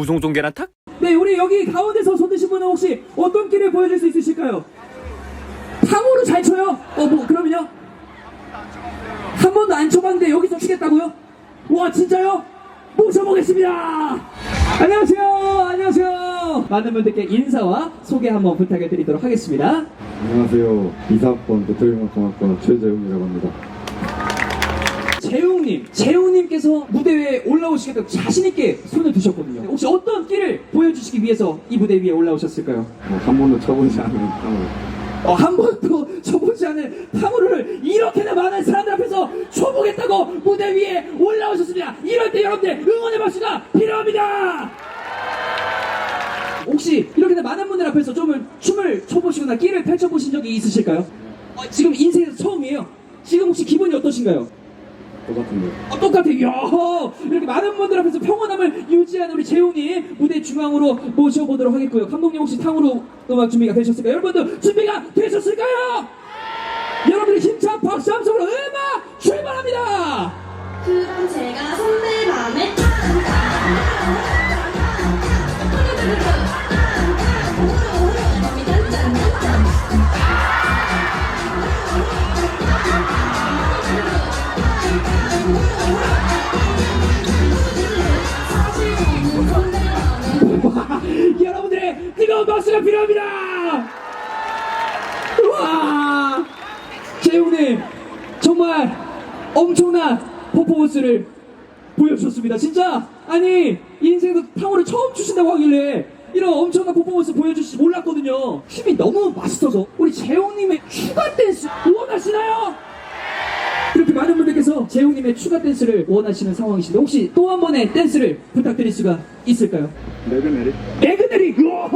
무송종 계란탁? 네, 우리 여기 가운데서 손 드신 분은 혹시 어떤 끼를 보여줄 수 있으실까요? 탕후루 잘 쳐요? 어, 뭐, 그러면요? 한 번도 안 쳐봤는데 여기서 추겠다고요? 와, 진짜요? 모셔보겠습니다! 안녕하세요! 안녕하세요! 많은 분들께 인사와 소개 한번 부탁을 드리도록 하겠습니다. 안녕하세요. 이사학번 배터리공학과 최재웅이라고 합니다. 재웅님, 재웅님께서 무대 위에 올라오시겠다고 자신있게 손을 드셨거든요. 혹시 어떤 끼를 보여주시기 위해서 이 무대 위에 올라오셨을까요? 뭐, 한 번도 쳐보지 않은 탕을 어, 한 번도 쳐보지 않은 탕후루를 이렇게나 많은 사람들 앞에서 쳐보겠다고 무대 위에 올라오셨습니다. 이럴 때 여러분들 응원의 박수가 필요합니다. 혹시 이렇게나 많은 분들 앞에서 좀 춤을 춰보시거나 끼를 펼쳐보신 적이 있으실까요? 어, 지금 인생에서 처음이에요. 지금 혹시 기분이 어떠신가요? 똑같은데. 어, 똑같아요. 이야, 이렇게 많은 분들 앞에서 평온함을 유지하는 우리 재웅님 무대 중앙으로 모셔보도록 하겠고요. 감독님 혹시 탕후루 음악 준비가 되셨을까요? 여러분들 준비가 되셨을까요? 여러분들 힘찬 박수 함성으로 음악 출발합니다. 그럼 제가 선배 맘에 여러분들의 뜨거운 박수가 필요합니다. 와, 재웅님 정말 엄청난 퍼포먼스를 보여주셨습니다. 진짜 아니 인생에서 탕후를 처음 추신다고 하길래 이런 엄청난 퍼포먼스 보여주실지 몰랐거든요. 춤이 너무 맛있어서 우리 재웅님의 추가 댄스 원하시나요? 이렇게 많은 분들께서 재웅님의 추가 댄스를 원하시는 상황이신데 혹시 또 한 번의 댄스를 부탁드릴 수가 있을까요? 레그네리? 매그네리 와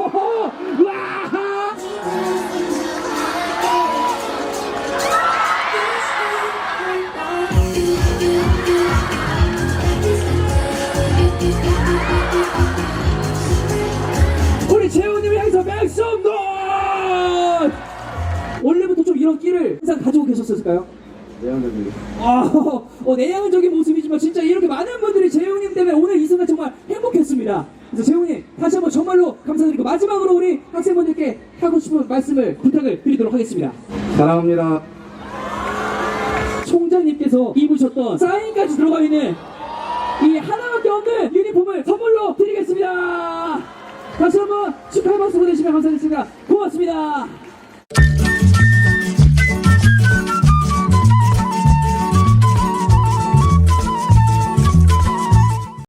우리 재훈님을 향해서 맥성노 원래부터 좀 이런 끼를 항상 가지고 계셨을까요? 내향적인 아, 어, 내향적인 모습이지만 진짜 이렇게 많은 분들이 재훈님 때문에 오늘 이 순간 정말 행복했습니다. 그래서 재훈님 다시 한번 정말로 감사드리고 마지막으로 우리 학생분들께 하고 싶은 말씀을 부탁을 드리도록 하겠습니다. 사랑합니다. 총장님께서 입으셨던 사인까지 들어가 있는 이 하나밖에 없는 유니폼을 선물로 드리겠습니다. 다시 한번 축하의 박수 보내주시면 감사드리겠습니다. 고맙습니다.